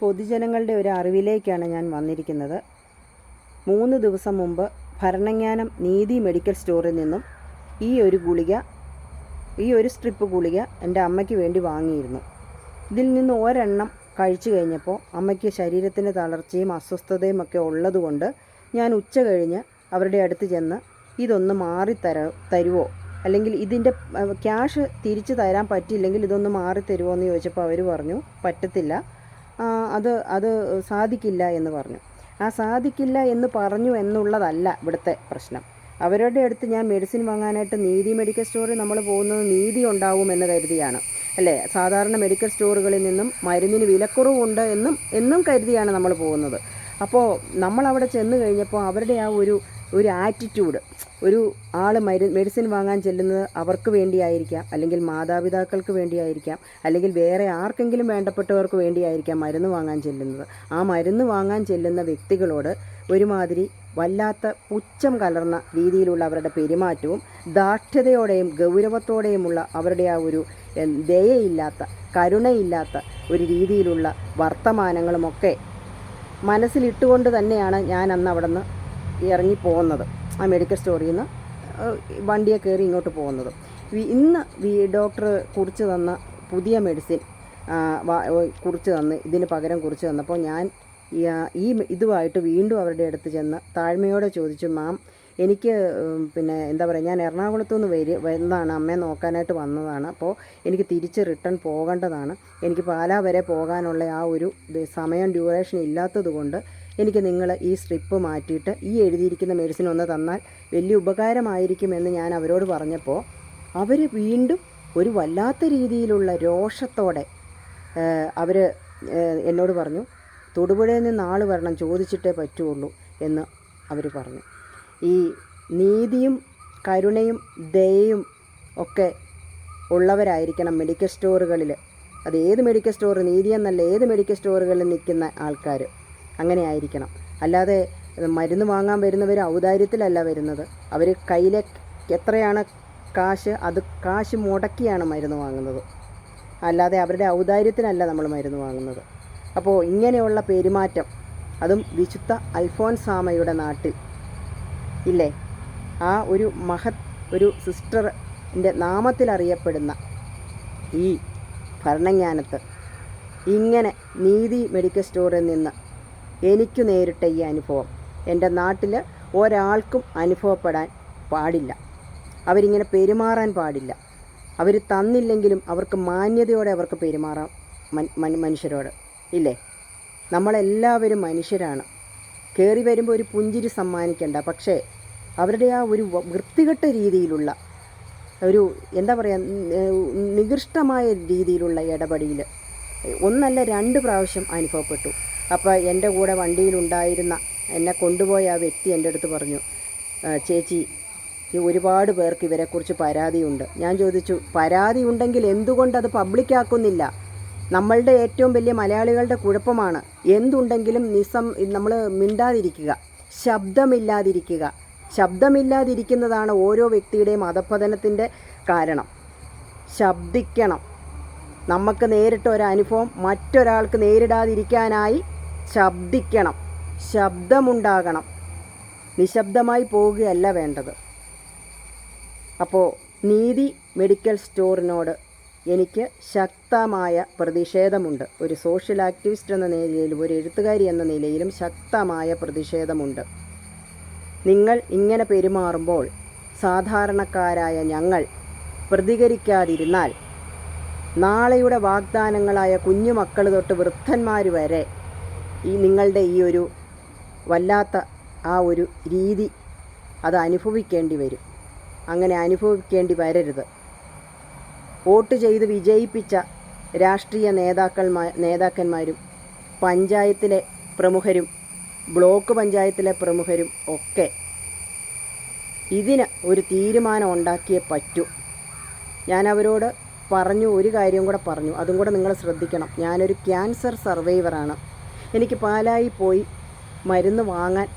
പൊതുജനങ്ങളുടെ ഒരു അറിവിലേക്കാണ് ഞാൻ വന്നിരിക്കുന്നത്. മൂന്ന് ദിവസം മുമ്പ് ഭരണജ്ഞാനം നീതി മെഡിക്കൽ സ്റ്റോറിൽ നിന്നും ഈ ഒരു ഗുളിക ഈ ഒരു സ്ട്രിപ്പ് ഗുളിക എന്റെ അമ്മയ്ക്ക് വേണ്ടി വാങ്ങിയിരുന്നു. ഇതിൽ നിന്ന് ഒരെണ്ണം കഴിച്ചു കഴിഞ്ഞപ്പോൾ അമ്മയ്ക്ക് ശരീരത്തിന് തളർച്ചയും അസ്വസ്ഥതയും ഒക്കെ ഉള്ളതുകൊണ്ട് ഞാൻ ഉച്ച കഴിഞ്ഞ് അവരുടെ അടുത്ത് ചെന്ന് ഇതൊന്ന് മാറി തര അല്ലെങ്കിൽ ഇതിന്റെ ക്യാഷ് തിരിച്ചു തരാൻ പറ്റിയില്ലെങ്കിൽ ഇതൊന്ന് മാറി തരുമോ എന്ന് ചോദിച്ചപ്പോൾ അവർ പറഞ്ഞു പറ്റത്തില്ല. അത് അത് സാധിക്കില്ല എന്ന് പറഞ്ഞു. ആ സാധിക്കില്ല എന്ന് പറഞ്ഞു എന്നുള്ളതല്ല ഇവിടുത്തെ പ്രശ്നം. അവരുടെ അടുത്ത് ഞാൻ മെഡിസിൻ വാങ്ങാനായിട്ട് നീതി മെഡിക്കൽ സ്റ്റോറിൽ നമ്മൾ പോകുന്നത് നീതി ഉണ്ടാവുമെന്ന് കരുതിയാണ്. അല്ലേ? സാധാരണ മെഡിക്കൽ സ്റ്റോറുകളിൽ നിന്നും മരുന്നിന് വിലക്കുറവുണ്ട് എന്നും എന്നും കരുതിയാണ് നമ്മൾ പോകുന്നത്. അപ്പോൾ നമ്മൾ അവിടെ ചെന്ന് കഴിഞ്ഞപ്പോൾ അവരുടെ ആ ഒരു ഒരു ആറ്റിറ്റ്യൂഡ് ഒരു ആൾ മരു മെഡിസിൻ വാങ്ങാൻ ചെല്ലുന്നത് അവർക്ക് വേണ്ടിയായിരിക്കാം അല്ലെങ്കിൽ മാതാപിതാക്കൾക്ക് വേണ്ടിയായിരിക്കാം അല്ലെങ്കിൽ വേറെ ആർക്കെങ്കിലും വേണ്ടപ്പെട്ടവർക്ക് വേണ്ടിയായിരിക്കാം മരുന്ന് വാങ്ങാൻ ചെല്ലുന്നത്. ആ മരുന്ന് വാങ്ങാൻ ചെല്ലുന്ന വ്യക്തികളോട് ഒരുമാതിരി വല്ലാത്ത പുച്ഛം കലർന്ന രീതിയിലുള്ള അവരുടെ പെരുമാറ്റവും ദാർഢ്യതയോടെയും ഗൗരവത്തോടെയുമുള്ള അവരുടെ ആ ഒരു ദയയില്ലാത്ത കരുണയില്ലാത്ത ഒരു രീതിയിലുള്ള വർത്തമാനങ്ങളുമൊക്കെ മനസ്സിലിട്ടുകൊണ്ട് തന്നെയാണ് ഞാൻ അന്ന് അവിടെ നിന്ന് ഇറങ്ങി പോകുന്നത് ആ മെഡിക്കൽ സ്റ്റോറിൽ നിന്ന് വണ്ടിയെ കയറി ഇങ്ങോട്ട് പോകുന്നത്. ഇന്ന് വി ഡോക്ടർ കുറിച്ച് തന്ന പുതിയ മെഡിസിൻ കുറിച്ച് തന്ന് ഇതിന് പകരം കുറിച്ച് തന്നപ്പോൾ ഞാൻ ഈ ഇതുമായിട്ട് വീണ്ടും അവരുടെ അടുത്ത് ചെന്ന് താഴ്മയോടെ ചോദിച്ചു മാം എനിക്ക് പിന്നെ എന്താ പറയുക ഞാൻ എറണാകുളത്തു നിന്ന് വരി വന്നതാണ് അമ്മയെ നോക്കാനായിട്ട് വന്നതാണ് അപ്പോൾ എനിക്ക് തിരിച്ച് റിട്ടേൺ പോകേണ്ടതാണ്. എനിക്ക് പാലാ വരെ പോകാനുള്ള ആ ഒരു സമയം ഡ്യൂറേഷൻ ഇല്ലാത്തത് കൊണ്ട് എനിക്ക് നിങ്ങൾ ഈ സ്ട്രിപ്പ് മാറ്റിയിട്ട് ഈ എഴുതിയിരിക്കുന്ന മെഡിസിൻ ഒന്ന് തന്നാൽ വലിയ ഉപകാരമായിരിക്കുമെന്ന് ഞാൻ അവരോട് പറഞ്ഞപ്പോൾ അവർ വീണ്ടും ഒരു വല്ലാത്ത രീതിയിലുള്ള രോഷത്തോടെ അവർ എന്നോട് പറഞ്ഞു തൊടുപുഴയിൽ നിന്ന് ആൾ വരണം ചോദിച്ചിട്ടേ പറ്റുള്ളൂ എന്ന് അവർ പറഞ്ഞു. ഈ നീതിയും കരുണയും ദയയും ഒക്കെ ഉള്ളവരായിരിക്കണം മെഡിക്കൽ സ്റ്റോറുകളിൽ അത് ഏത് മെഡിക്കൽ സ്റ്റോർ നീതി എന്നല്ല ഏത് മെഡിക്കൽ സ്റ്റോറുകളിൽ നിൽക്കുന്ന ആൾക്കാർ അങ്ങനെ ആയിരിക്കണം അല്ലാതെ മരുന്ന് വാങ്ങാൻ വരുന്നവർ ഔദാര്യത്തിലല്ല വരുന്നത്. അവർ കയ്യിലെ എത്രയാണ് കാശ് അത് കാശ് മുടക്കിയാണ് മരുന്ന് വാങ്ങുന്നത്. അല്ലാതെ അവരുടെ ഔദാര്യത്തിനല്ല നമ്മൾ മരുന്ന് വാങ്ങുന്നത്. അപ്പോൾ ഇങ്ങനെയുള്ള പെരുമാറ്റം അതും വിശുദ്ധ അൽഫോൻസാമയുടെ നാട്ടിൽ ഇല്ലേ? ആ ഒരു മഹത് ഒരു സിസ്റ്ററിന്റെ നാമത്തിൽ അറിയപ്പെടുന്ന ഈ ഭരണജ്ഞാനത്ത് ഇങ്ങനെ നീതി മെഡിക്കൽ സ്റ്റോറിൽ നിന്ന് എനിക്ക് നേരിട്ട ഈ അനുഭവം. എന്റെ നാട്ടിൽ ഒരാൾക്കും അനുഭവപ്പെടാൻ പാടില്ല. അവരിങ്ങനെ പെരുമാറാൻ പാടില്ല. അവർ തന്നില്ലെങ്കിലും അവർക്ക് മാന്യതയോടെ അവർക്ക് പെരുമാറാം മനുഷ്യരോട്. ഇല്ലേ? നമ്മളെല്ലാവരും മനുഷ്യരാണ്. കയറി വരുമ്പോൾ ഒരു പുഞ്ചിരി സമ്മാനിക്കണ്ട. പക്ഷേ അവരുടെ ആ ഒരു വൃത്തികെട്ട രീതിയിലുള്ള ഒരു എന്താ പറയുക നികൃഷ്ടമായ രീതിയിലുള്ള ഇടപെടൽ ഒന്നല്ല രണ്ട് പ്രാവശ്യം അനുഭവപ്പെട്ടു. അപ്പോൾ എന്റെ കൂടെ വണ്ടിയിലുണ്ടായിരുന്ന എന്നെ കൊണ്ടുപോയ ആ വ്യക്തി എന്റെ അടുത്ത് പറഞ്ഞു ചേച്ചി ഈ ഒരുപാട് പേർക്ക് ഇവരെക്കുറിച്ച് പരാതിയുണ്ട്. ഞാൻ ചോദിച്ചു പരാതി ഉണ്ടെങ്കിൽ എന്തുകൊണ്ട് അത് പബ്ലിക്കാക്കുന്നില്ല? നമ്മളുടെ ഏറ്റവും വലിയ മലയാളികളുടെ കുഴപ്പമാണ്. എന്തുണ്ടെങ്കിലും നിസം നമ്മൾ മിണ്ടാതിരിക്കുക ശബ്ദമില്ലാതിരിക്കുക. ശബ്ദമില്ലാതിരിക്കുന്നതാണ് ഓരോ വ്യക്തിയുടെയും അധപ്പതനത്തിന്റെ കാരണം. ശബ്ദിക്കണം. നമുക്ക് നേരിട്ട ഒരു അനുഭവം മറ്റൊരാൾക്ക് നേരിടാതിരിക്കാനായി ശബ്ദിക്കണം. ശബ്ദമുണ്ടാകണം. നിശബ്ദമായി പോവുകയല്ല വേണ്ടത്. അപ്പോൾ നീതി മെഡിക്കൽ സ്റ്റോറിനോട് എനിക്ക് ശക്തമായ പ്രതിഷേധമുണ്ട്. ഒരു സോഷ്യൽ ആക്ടിവിസ്റ്റ് എന്ന നിലയിലും ഒരു എഴുത്തുകാരി എന്ന നിലയിലും ശക്തമായ പ്രതിഷേധമുണ്ട്. നിങ്ങൾ ഇങ്ങനെ പെരുമാറുമ്പോൾ സാധാരണക്കാരായ ഞങ്ങൾ പ്രതികരിക്കാതിരുന്നാൽ നാളെയുടെ വാഗ്ദാനങ്ങളായ കുഞ്ഞുമക്കൾ തൊട്ട് വൃദ്ധന്മാർ വരെ ഈ നിങ്ങളുടെ ഈ ഒരു വല്ലാത്ത ആ ഒരു രീതി അത് അനുഭവിക്കേണ്ടി വരും. അങ്ങനെ അനുഭവിക്കേണ്ടി വരരുത്. വോട്ട് ചെയ്ത് വിജയിപ്പിച്ച രാഷ്ട്രീയ നേതാക്കന്മാ നേതാക്കന്മാരും പഞ്ചായത്തിലെ പ്രമുഖരും ബ്ലോക്ക് പഞ്ചായത്തിലെ പ്രമുഖരും ഒക്കെ ഇതിന് ഒരു തീരുമാനം ഉണ്ടാക്കിയേ പറ്റൂ. ഞാൻ അവരോട് പറഞ്ഞു ഒരു കാര്യം കൂടെ പറഞ്ഞു. അതും കൂടെ നിങ്ങൾ ശ്രദ്ധിക്കണം. ഞാനൊരു ക്യാൻസർ സർവൈവറാണ്. എനിക്ക് പാലായി പോയി മരുന്ന് വാങ്ങാൻ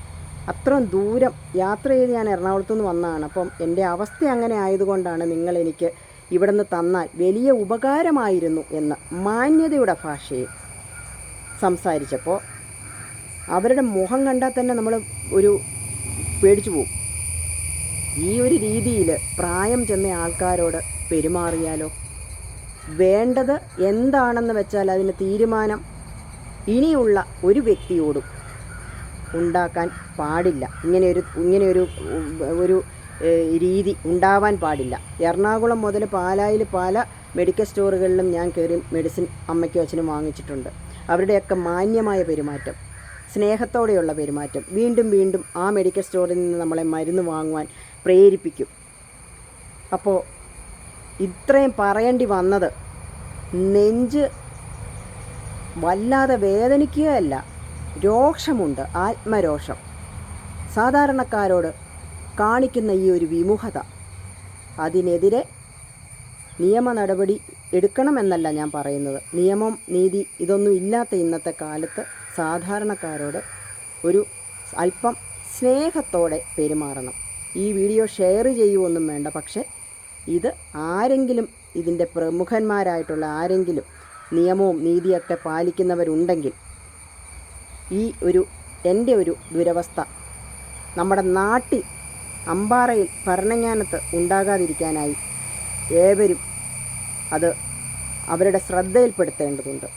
അത്രയും ദൂരം യാത്ര ചെയ്ത് ഞാൻ എറണാകുളത്തു നിന്ന് വന്നതാണ്. അപ്പം എന്റെ അവസ്ഥ അങ്ങനെ ആയതുകൊണ്ടാണ് നിങ്ങൾ എനിക്ക് ഇവിടുന്ന് തന്നാൽ വലിയ ഉപകാരമായിരുന്നു എന്ന് മാന്യതയുടെ ഭാഷയിൽ സംസാരിച്ചപ്പോൾ അവരുടെ മുഖം കണ്ടാൽ തന്നെ നമ്മൾ ഒരു പേടിച്ചു പോകും ഈ ഒരു രീതിയിൽ പ്രായം ചെന്ന ആൾക്കാരോട് പെരുമാറിയാലോ? വേണ്ടത് എന്താണെന്ന് വെച്ചാൽ അതിന് തീരുമാനം ഇനിയുള്ള ഒരു വ്യക്തിയോടും ഉണ്ടാക്കാൻ പാടില്ല. ഇങ്ങനെയൊരു ഇങ്ങനെയൊരു ഒരു രീതി ഉണ്ടാവാൻ പാടില്ല. എറണാകുളം മുതൽ പാലായിൽ പല മെഡിക്കൽ സ്റ്റോറുകളിലും ഞാൻ കയറി മെഡിസിൻ അമ്മയ്ക്കും അച്ഛനും വാങ്ങിച്ചിട്ടുണ്ട്. അവരുടെയൊക്കെ മാന്യമായ പെരുമാറ്റം സ്നേഹത്തോടെയുള്ള പെരുമാറ്റം വീണ്ടും വീണ്ടും ആ മെഡിക്കൽ സ്റ്റോറിൽ നിന്ന് നമ്മളെ മരുന്ന് വാങ്ങുവാൻ പ്രേരിപ്പിക്കും. അപ്പോൾ ഇത്രയും പറയേണ്ടി വന്നത് നെഞ്ച് വല്ലാതെ വേദനിക്കുകയല്ല. രോഷമുണ്ട് ആത്മരോഷം. സാധാരണക്കാരോട് കാണിക്കുന്ന ഈ ഒരു വിമുഖത. അതിനെതിരെ നിയമ നടപടി എടുക്കണമെന്നല്ല ഞാൻ പറയുന്നത്. നിയമം നീതി ഇതൊന്നും ഇല്ലാത്ത ഇന്നത്തെ കാലത്ത് സാധാരണക്കാരോട് ഒരു അല്പം സ്നേഹത്തോടെ പെരുമാറണം. ഈ വീഡിയോ ഷെയർ ചെയ്യുമൊന്നും വേണ്ട. പക്ഷേ ഇത് ആരെങ്കിലും ഇതിന്റെ പ്രമുഖന്മാരായിട്ടുള്ള ആരെങ്കിലും നിയമവും നീതിയൊക്കെ പാലിക്കുന്നവരുണ്ടെങ്കിൽ ഈ ഒരു എന്റെ ഒരു ദുരവസ്ഥ നമ്മുടെ നാട്ടിൽ അമ്പാറയിൽ ഭരണജ്ഞാനത്ത് ഉണ്ടാകാതിരിക്കാനായി ഏവരും അത് അവരുടെ ശ്രദ്ധയിൽപ്പെടുത്തേണ്ടതുണ്ട്.